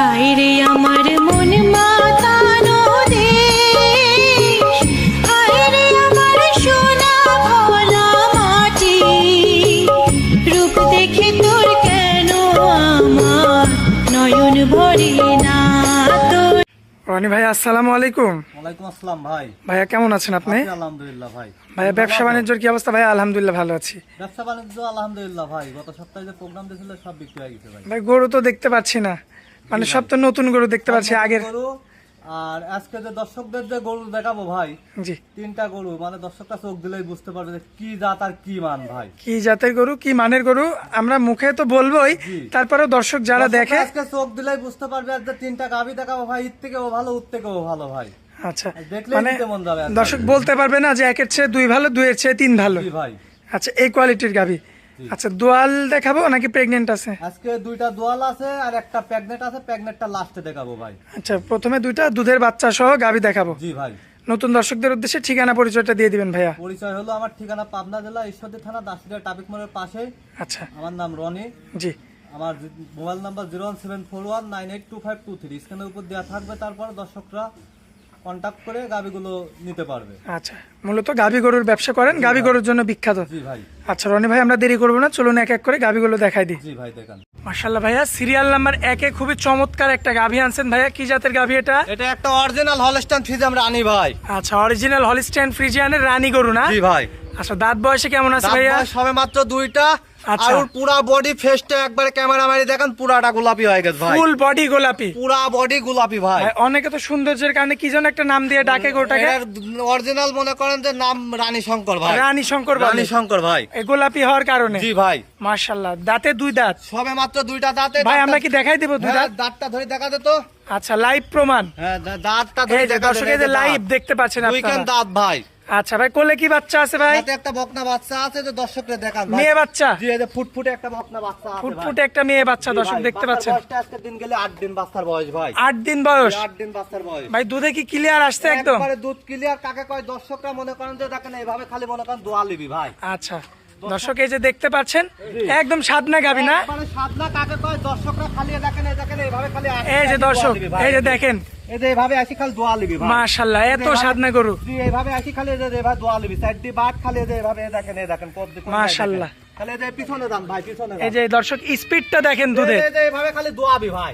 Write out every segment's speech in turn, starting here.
হায়রে আমার মন মাতানো দেশ হায়রে আমার সোনা ভোলা মাটি রূপ দেখে তোর কেন আমার নয়ন ভরে না রনি ভাই আসসালামু আলাইকুম। ওয়ালাইকুম আসসালাম ভাই। ভাইয়া কেমন আছেন আপনি? আলহামদুলিল্লাহ ভাই। ভাইয়া ব্যবসা বাণিজ্যের কি অবস্থা? ভাইয়া আলহামদুলিল্লাহ ভালো আছি। ব্যবসা বাণিজ্য আলহামদুলিল্লাহ ভাই। গত সপ্তাহে যে প্রোগ্রাম দিয়েছিল সব বিক্রি হয়ে গেছে ভাই। ভাই গরু তো দেখতে পাচ্ছি না। মানে সব তো নতুন গরু দেখতে পাচ্ছি আগের গরু। আর আজকে যে দর্শকদের যে গরু দেখাবো ভাই জি। তিনটা গরু। মানে দর্শকটা চোখ দিলেই বুঝতে পারবে যে কি জাত আর কি মান ভাই। কি জাতের গরু কি মানের গরু আমরা মুখে তো বলবোই। তারপরে দর্শক যারা দেখে আজকে চোখ দিলেই বুঝতে পারবে আর যে তিনটা গাভি দেখাবো ভাই এর থেকেও ভালো ওর থেকেও ভালো ভাই। আচ্ছা। মানে দর্শক বলতে পারবে না যে একের চেয়ে দুই ভালো দুইয়ের চেয়ে তিন ভালো। ভাই। আচ্ছা এই কোয়ালিটির গাভি। আচ্ছা দোয়াল দেখাবো নাকি প্রেগনেন্ট আছে? আজকে দুইটা দোয়াল আছে আর একটা প্যাগনেট আছে প্যাগনেটটা লাস্টে দেখাবো ভাই। আচ্ছা প্রথমে দুইটা দুধের বাচ্চা সহ গাভি দেখাবো। জি ভাই। নতুন দর্শকদের উদ্দেশ্যে ঠিকানা পরিচয়টা দিয়ে দিবেন ভাইয়া। পরিচয় হলো আমার ঠিকানা পাবনা জেলা ঈশ্বরদী থানা দাসিয়া ট্রাফিক মোড়ের পাশে আচ্ছা। আমার নাম রনি। জি। আমার mobile number zero one seven four one nine eight two five two three স্ক্যানের উপর দেওয়া থাকবে তারপর দর্শকরা কন্ট্যাক্ট করে গাবিগুলো নিতে পারবে। আচ্ছা মূলত গাভী গরুর ব্যবসা করেন গাভী গরুর জন্য বিখ্যাত। জি ভাই। আচ্ছা রনি ভাই আমরা দেরি করব না চলুন এক এক করে গাভীগুলো দেখাই দিই। জি ভাই দেখান। মার্শাল্লাহ ভাইয়া সিরিয়াল নাম্বার একে খুবই চমৎকার একটা গাভী আনছেন ভাইয়া কি জাতের গাভী এটা? এটা একটা অরিজিনাল হলস্টান ফিজ আমরা আনি ভাই। আচ্ছা অরিজিনাল হলিস্টাইন ফ্রিজিয়ানের রানী গরু না? জি ভাই। আচ্ছা দাঁত বয়সে কেমন আছে ভাইয়া? সবে মাত্র দুইটা। আর ওর পুরা বডি ফেসটা একবারে ক্যামেরা মারি দেখেন পুরাটা গোলাপি হয়ে গেছে ভাই। ফুল বডি গোলাপি। পুরা বডি গোলাপি ভাই। অনেকে তো সৌন্দর্যের কারণে কি যেন একটা নাম দিয়ে ডাকে গরুটাকে অরিজিনাল মনে করেন যে নাম রানী শঙ্কর ভাই। রানী শঙ্কর রানী শঙ্কর ভাই। এই গোলাপি হওয়ার কারণে। জি ভাই। মার্শাল্লাহ দাঁতে দুই দাঁত। সবে মাত্র দুইটা দাঁতে ভাই আমরা কি দেখাই দেবো দুই হ্যাঁ, দাঁত? দাঁতটা ধরে দেখা দে তো। আচ্ছা লাইভ প্রমাণ। হ্যাঁ দাঁতটা ধরে দেখা। লাইভ দেখতে পাচ্ছেন আপনারা। দাঁত ভাই। আচ্ছা ভাই কোলে কি বাচ্চা আছে ভাই? একটা বকনা বাচ্চা আছে তো দর্শকদের দেখান ভাই। মেয়ে বাচ্চা? জি এই যে ফুটফুটে একটা বকনা বাচ্চা আছে ফুটফুটে একটা মেয়ে বাচ্চা দর্শক দেখতে পাচ্ছেন। বয়সটা আজকে দিন গেলে আট দিন বাচ্চার বয়স ভাই। আট দিন বয়স? আট দিন বাচ্চার বয়স। ভাই দুধে কি ক্লিয়ার আসছে একদম? একবারে দুধ ক্লিয়ার কাকে কয় দর্শকরা মনে করেন যে দেখেন এইভাবে খালি মনে করেন দোয়া লিবি ভাই। আচ্ছা। দর্শক এই যে দেখতে পাচ্ছেন একদম সাদনা গাবি না? এই যে দর্শক। এই যে দেখেন। মাশাল্লাহ এত সাদনা গরু। খালি এই যে দর্শক স্পিডটা দেখেন দুধে এইভাবে খালি দোয়াবি ভাই।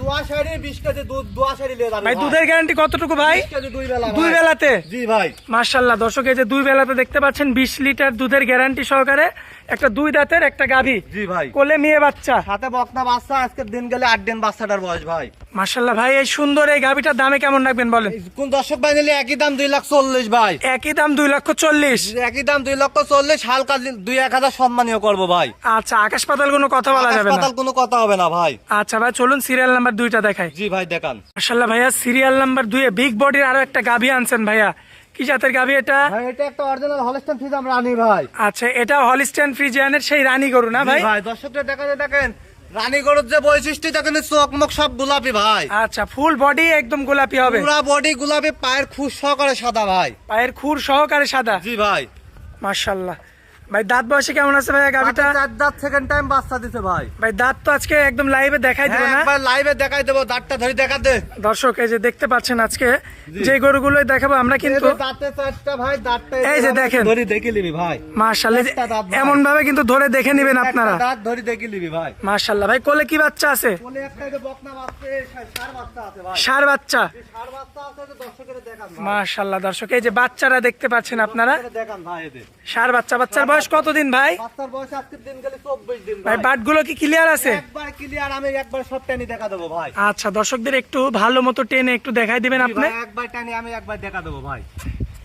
দোয়া 20 কেজি দুধ দোয়া যাবে ভাই দুধের গ্যারান্টি কতটুকু ভাই? দুই বেলা দুই বেলাতে? জি ভাই। মাশাল্লাহ দর্শক এই যে দুই বেলাতে দেখতে পাচ্ছেন বিশ লিটার দুধের গ্যারান্টি সহকারে। একটা দুই দাঁতের একটা গাভী। জি ভাই। কোলে মেয়ে বাচ্চা। সাথে বকনা বাচ্চা আজকে দিন গেলে আট দিন বাচ্চাটার বয়স ভাই। মাশাল্লাহ ভাই এই সুন্দর এই গাভীটার দামে কেমন রাখবেন বলেন? কোন দর্শক ভাই নিলে একই দাম দুই লাখ চল্লিশ ভাই। একই দাম দুই লক্ষ চল্লিশ। একই দাম দুই লক্ষ চল্লিশ হালকা দিন- দুই এক হাজার সম্মানীয় করব ভাই। আচ্ছা আকাশ পাতাল কোনো কথা বলা যাবে না? হাসপাতাল কোনো কথা হবে না ভাই। আচ্ছা ভাই চলুন সিরিয়াল নাম্বার দুইটা দেখাই। জি ভাই দেখান। মাশাল্লাহ ভাইয়া সিরিয়াল নাম্বার দুয়ে বিগ বডির আরও একটা গাভী আনছেন ভাইয়া। কি জাতের গাভী এটা? ভাই এটা একটা অরিজিনাল হলস্টাইন ফিজ আমরা আনি ভাই। আচ্ছা এটা হলিস্টাইন ফ্রিজিয়ানের সেই রানী গরু না ভাই? ভাই দর্শকরা দেখা যায় দেখেন রানী গরুর যে বৈশিষ্ট্য দেখেন চোখমুখ সব গোলাপি ভাই। আচ্ছা ফুল বডি একদম গোলাপি হবে। পুরো বডি গোলাপি পায়ের খুর সহকারে সাদা ভাই। পায়ের খুর সহকারে সাদা? জি ভাই। মাশাল্লাহ। ভাই দাঁত বয়সে কেমন আছে গাভীটা বাচ্চা চার দাঁত সেকেন্ড টাইম বাচ্চা দিছে ভাই। ভাই দাঁত তো আজকে একদম লাইভে দেখাই দেবো হ্যাঁ, না। একবার লাইভে দেখাই দেবো দাঁতটা ধরে দেখা দে। দর্শক এই যে দেখতে পাচ্ছেন আজকে যে গরুগুলো দেখাবো আমরা কিন্তু দাঁতে চারটা ভাই দাঁতটা এই যে দেখেন। ধরে দেখে নিবি ভাই। দাঁত ভাই। এমন ভাবে কিন্তু ধরে দেখে নেবেন আপনারা। দাঁত ধরে দেখে নিবি ভাই। মাশাল্লাহ ভাই কোলে কি বাচ্চা আছে? বলে একটা এই যে বকনা বাচ্চা সার বাচ্চা আছে ভাই। সার বাচ্চা। সার বাচ্চা আছে দর্শকের দেখান ভাই। মাশাল্লাহ দর্শক এই যে বাচ্চারা দেখতে পাচ্ছেন আপনারা। দেখান ভাই এদের সার বাচ্চা বাচ্চার বয়স কতদিন ভাই? বাচ্চার বয়স আজকের দিন গেলে চব্বিশ দিন ভাই ভাই। বাটগুলো কি ক্লিয়ার আছে? একবার ক্লিয়ার আমি একবার সব টানি দেখা দেবো ভাই। আচ্ছা দর্শকদের একটু ভালো মতো টেনে একটু দেখাই দিবেন আপনি। একবার টানি আমি একবার দেখা দেবো ভাই।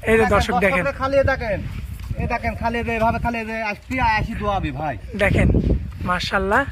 এই যে দর্শক দেখেন খালি দেখেন। দেখেন খালি এ খালি এ আসি দোয়াবি ভাই। দেখেন মাশাল্লাহ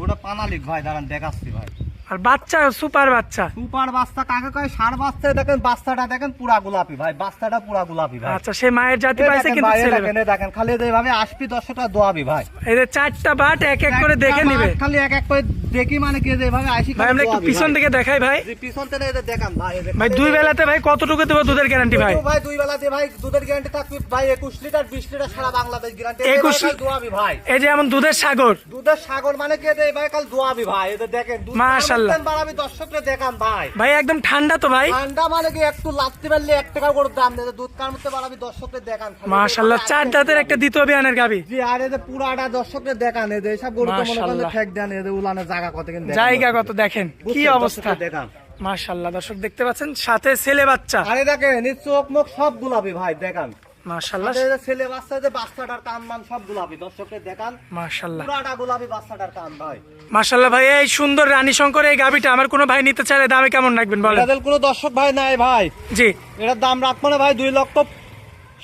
ওটা পানালিক ভাই দাঁড়ান দেখাচ্ছি ভাই। আর বাচ্চা সুপার বাচ্চা। সুপার বাচ্চা কাকে কয়? সার বাচ্চা দেখেন বাচ্চাটা দেখেন পুরা গোলাপি ভাই বাচ্চাটা পুরা গোলাপি ভাই। আচ্ছা সে মায়ের জাতি পাইছে কিন্তু ছেলে দেখেন, দেখেন খালি এইভাবে আসবি দশটা দোয়াবি ভাই। এই যে চারটা বাট এক এক করে দেখে নিবে। খালি এক এক করে দেখি মানে কি এভাবে আইসি ভাই আমরা একটু পিছন থেকে দেখাই ভাই। পিছন থেকে দেখান ভাই ভাই দুই বেলাতে ভাই কতটুকু দেবো দুধের গ্যারান্টি ভাই? ভাই দুই বেলাতে ভাই দুধের গ্যারান্টি থাকবে ভাই একুশ লিটার বিশ লিটার সারা বাংলাদেশ গ্যারান্টি 21 দোয়াবি ভাই। এই যে এমন দুধের সাগর। দুধের সাগর মানে কি এদের এবার কাল দোয়াবি ভাই দেখেন দুধ মাশাআল্লাহ। বাড়াবি দর্শকরা দেখান ভাই। ভাই একদম ঠান্ডা তো ভাই। ঠান্ডা মানে কি একটু লাগতে পারলে এক টাকা করে দাম দেবে দুধ কার মধ্যে বাড়াবি দর্শকদের দেখান চার দাঁতের একটা দ্বিতীয় বিয়ানের গাবি। জি আর এদের পুরাটা দর্শকদের দেখান এদের সব গরু তো মনে মাশাআল্লাহ। ঠেক দেন এদের জায়গা দেখান জায়গা কত দেখেন কি অবস্থা? মাশাল্লাহ দর্শক দেখতে পাচ্ছেন সাথে ছেলে বাচ্চা। আরে দেখেন চোখ মুখ সব গুলাবি ভাই দেখান। মাশাল্লাহ ছেলে বাচ্চা যে বাচ্চাটার কান মান সব গুলাবি দর্শকদের দেখান। মাশাল্লাহ পুরাটা গোলাপি বাচ্চাটার কান ভাই। মাশাল্লাহ ভাই এই সুন্দর রানী শঙ্কর এই গাবিটা আমার কোনো ভাই নিতে চাইলে দামে কেমন রাখবেন বলেন? এদের কোনো দর্শক ভাই নাই ভাই। জি। এটার দাম রাখব না ভাই দুই লক্ষ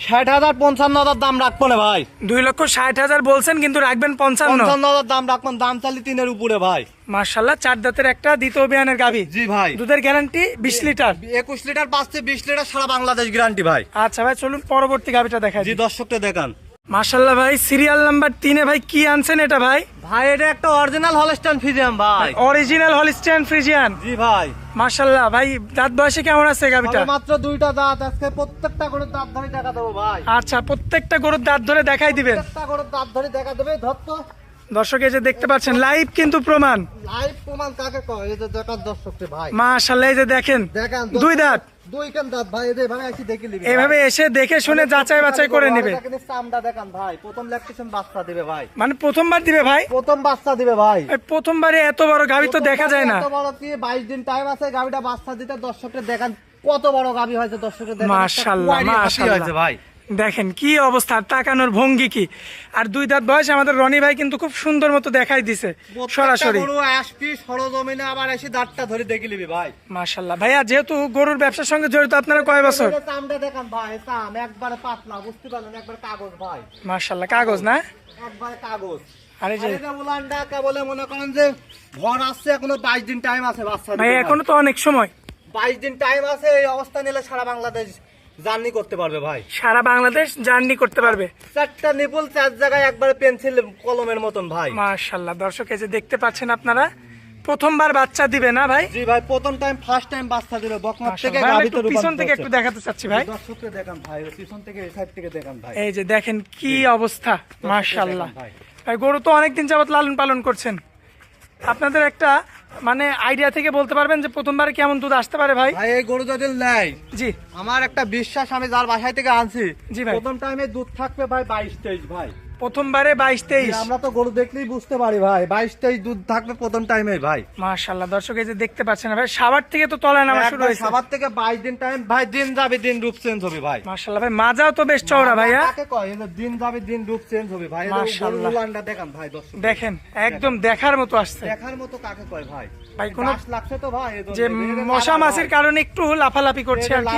ষাট হাজার পঞ্চান্ন হাজার দাম রাখব না ভাই। দুই লক্ষ ষাট হাজার বলছেন কিন্তু রাখবেন পঞ্চান্ন। পঞ্চান্ন হাজার দাম রাখবেন দাম চালি তিনের উপরে ভাই। মার্শাল্লাহ চার দাঁতের একটা দ্বিতীয় বিয়ানের গাবি জি ভাই। দুধের গ্যারান্টি বিশ লিটার। একুশ লিটার পাঁচ থেকে বিশ লিটার সারা বাংলাদেশ গ্যারান্টি ভাই। আচ্ছা ভাই চলুন পরবর্তী গাভিটা দেখা জি দর্শকটা দেখান। মাশাল্লাহ ভাই সিরিয়াল নাম্বার তিনে ভাই কি আনছেন এটা ভাই? ভাই এটা একটা অরিজিনাল হলস্টান ফ্রিজিয়াম ভাই। অরিজিনাল ফ্রিজিয়ান জি ভাই। মাশাল্লাহ ভাই দাঁত বয়সে কেমন আছে গাবিটা? মাত্র দুইটা দাঁত আজকে প্রত্যেকটা গরুর দাঁত ধরে দেখা দেবো ভাই। আচ্ছা প্রত্যেকটা গরুর দাঁত ধরে দেখাই দিবেন। প্রত্যেকটা গরুর দাঁত ধরে দেখা দেবে ধরতো দর্শক এই যে দেখতে পাচ্ছেন লাইভ কিন্তু প্রমাণ। লাইভ প্রমাণ কাকে কয়? এই যে দর্শককে ভাই। মাশাল্লাহ এই যে দেখেন দেখান দুই দাঁত। দুই কেন দাঁত ভাই এদের ভাবে এসে দেখে নিবি এভাবে এসে দেখে শুনে যাচাই বাছাই করে নেবে। চামড়া দেখান ভাই। প্রথম ল্যাকটেশন বাচ্চা দিবে ভাই। মানে প্রথমবার দিবে ভাই? প্রথম বাচ্চা দিবে ভাই। প্রথমবারে এত বড় গাবি তো দেখা যায় না। এত বড় কি দিন টাইম আছে গাবিটা বাচ্চা দিতে। দর্শককে দেখান কত বড় গাবি হয়েছে দর্শকের দেখান। হয়েছে ভাই। দেখেন কি অবস্থা? তাকানোর ভঙ্গি কি? আর দুই দাঁত বয়স আমাদের রনি ভাই কিন্তু খুব সুন্দর মতো দেখাই দিছে সরাসরি। আসবি সরজমিনে আবার এসে দাঁতটা ধরে দেখে নিবি ভাই। মাশাল্লাহ। ভাইয়া যেহেতু গরুর ব্যবসার সঙ্গে জড়িত আপনারা কয় বছর? এই দেখান ভাই চাম একবারে পাতলা বুঝতে পারলেন একবার কাগজ ভাই। মাশাল্লাহ কাগজ না? একবারে কাগজ। আর যে উলানটা কেবলে মনে করেন যে ঘর আসছে এখনও বাইশ দিন টাইম আছে বাচ্চা ভাই এখনও তো অনেক সময়। বাইশ দিন টাইম আছে এই অবস্থা নিলে সারা বাংলাদেশ জার্নি করতে পারবে ভাই। সারা বাংলাদেশ জার্নি করতে পারবে। চারটা নিপুল চার জায়গায় একবারে পেন্সিল কলমের মতন ভাই। মাশাল্লাহ দর্শক এই যে দেখতে পাচ্ছেন আপনারা প্রথমবার বাচ্চা দিবে না ভাই? জি ভাই প্রথম টাইম ফার্স্ট টাইম বাচ্চা দিবে থেকে মাশাআল্লাহ। গাবিতে পিছন থেকে একটু দেখাতে চাচ্ছি ভাই। দর্শককে দেখান ভাই পিছন থেকে এই সাইড থেকে দেখান ভাই। এই যে দেখেন কি অবস্থা মাশাল্লাহ ভাই। গরু তো অনেকদিন যাবত লালন পালন করছেন। আপনাদের একটা মানে আইডিয়া থেকে বলতে পারবেন যে প্রথমবার কেমন দুধ আসতে পারে ভাই? ভাই এই গরু যদি নেয় জি। আমার একটা বিশ্বাস আমি যার বাসায় থেকে আনছি জি ভাই। প্রথম টাইমে দুধ থাকবে ভাই বাইশ তেইশ ভাই। প্রথমবারে বাইশ তেইশ। আমরা তো গরু দেখলেই বুঝতে পারি ভাই বাইশ তেইশ দুধ থাকবে প্রথম টাইমে ভাই। মাশাল্লাহ দর্শক এই যে দেখতে পাচ্ছেন ভাই সাবার থেকে তো তলায় নামা শুরু হয়েছে। সাবার থেকে বাইশ দিন টাইম ভাই দিন যাবে দিন রূপ চেঞ্জ হবে ভাই। মাশাল্লাহ ভাই মাজাও তো বেশ চওড়া ভাইয়া কাকে কয় এই যে দিন যাবে দিন রূপ চেঞ্জ হবে ভাই। উলানটা দেখান ভাই দর্শক। দেখেন একদম দেখার মতো আসছে। দেখার মতো কাকে কয় ভাই? ভাই, কোনো- গাছ লাগছে তো ভাই যে মশা মাছির কারণে একটু লাফালাফি করছে আর কি।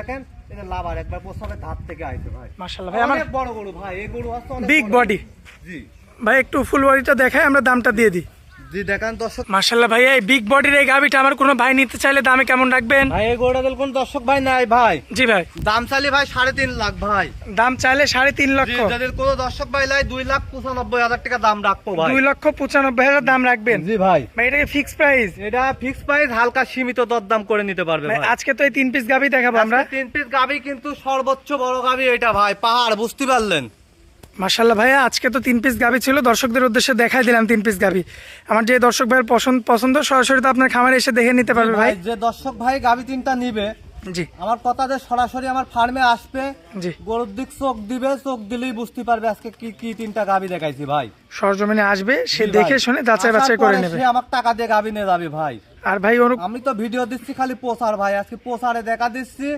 দেখেন এই লাভার একবার প্রস্তাবের ধার থেকে আইছে ভাই। মাশাল্লাহ ভাই আমার বড় গরু ভাই এই গরু হচ্ছে বিগ বডি। জি। ভাই একটু ফুল বডিটা দেখাই আমরা দামটা দিয়ে দিই। জি দেখান দর্শক। মাশাল্লাহ ভাই এই বিগ বডির এই গাবিটা আমার কোনো ভাই নিতে চাইলে দামে কেমন রাখবেন? ভাই এই গরুটা কোন দর্শক ভাই নাই ভাই। জি ভাই। দাম চালি ভাই সাড়ে তিন লাখ ভাই। দাম চাইলে সাড়ে তিন লক্ষ। যাদের কোনো দর্শক ভাই লাই দুই লাখ পঁচানব্বই হাজার টাকা দাম রাখব ভাই। দুই লক্ষ পঁচানব্বই হাজার দাম রাখবেন? জি ভাই। ভাই এটাকে ফিক্স প্রাইস এটা ফিক্স প্রাইস হালকা সীমিত দরদাম করে নিতে পারবে ভাই আজকে তো এই তিন পিস গাবি দেখাবো আমরা। তিন পিস গাবি কিন্তু সর্বোচ্চ বড় গাবি এটা ভাই পাহাড় বুঝতে পারলেন? মাশাল্লাহ ভাইয়া আজকে তো তিন পিস গাবি ছিল দর্শকদের উদ্দেশ্যে দেখাই দিলাম তিন পিস গাবি আমার যে দর্শক ভাইয়ের পছন্দ পছন্দ সরাসরি তো আপনার খামারে এসে দেখে নিতে পারবে ভাই। যে দর্শক ভাই গাবি তিনটা নিবে জি। আমার কথা যে সরাসরি আমার ফার্মে আসবে জি। গরুর দিক চোখ দিবে চোখ দিলেই বুঝতে পারবে আজকে কি কি তিনটা গাবি দেখাইছি ভাই। সরজমিনে আসবে সে দেখে শুনে যাচাই বাছাই করে নেবে। সে আমার টাকা দিয়ে গাবি নিয়ে যাবে ভাই। আর ভাই আমি তো ভিডিও দিচ্ছি খালি পোসার ভাই আজকে পোসারে দেখা দিচ্ছি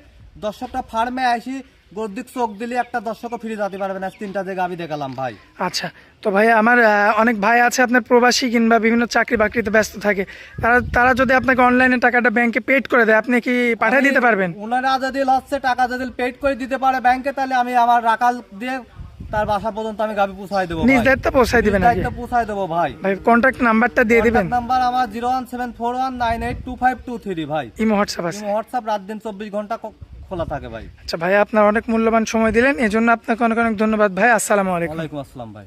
দর্শকটা ফার্মে আসি গরুর দিক চোখ দিলে একটা দর্শকও ফিরে যেতে পারবে না। তিনটা যে গাবি দেখালাম ভাই। আচ্ছা তো ভাই আমার অনেক ভাই আছে আপনার প্রবাসী কিংবা বিভিন্ন চাকরি বাকরিতে ব্যস্ত থাকে। তারা তারা যদি আপনাকে অনলাইনে টাকাটা ব্যাংকে পেড করে দেয় আপনি কি পাঠিয়ে দিতে পারবেন? ওনারা যদি হচ্ছে টাকা যদি পেড করে দিতে পারে ব্যাংকে তাহলে আমি আমার রাকাল দিয়ে তার বাসা পর্যন্ত আমি গাবি পুষাই দেবো নিজ দায়িত্ব পৌঁছাই দিবেন দায়িত্ব পুষাই দেবো ভাই। ভাই কন্ট্যাক্ট নাম্বারটা দিয়ে দিবেন। নাম্বার আমার zero one seven four one nine eight two five two three ভাই। ইমো হোয়াটসঅ্যাপ আছে। হোয়াটসঅ্যাপ রাত দিন চব্বিশ ঘণ্টা খোলা থাকে ভাই। আচ্ছা ভাই আপনার অনেক মূল্যবান সময় দিলেন এজন্য আপনাকে অনেক অনেক ধন্যবাদ ভাই। আসসালামু আলাইকুম। ওয়ালাইকুম আসসালাম ভাই।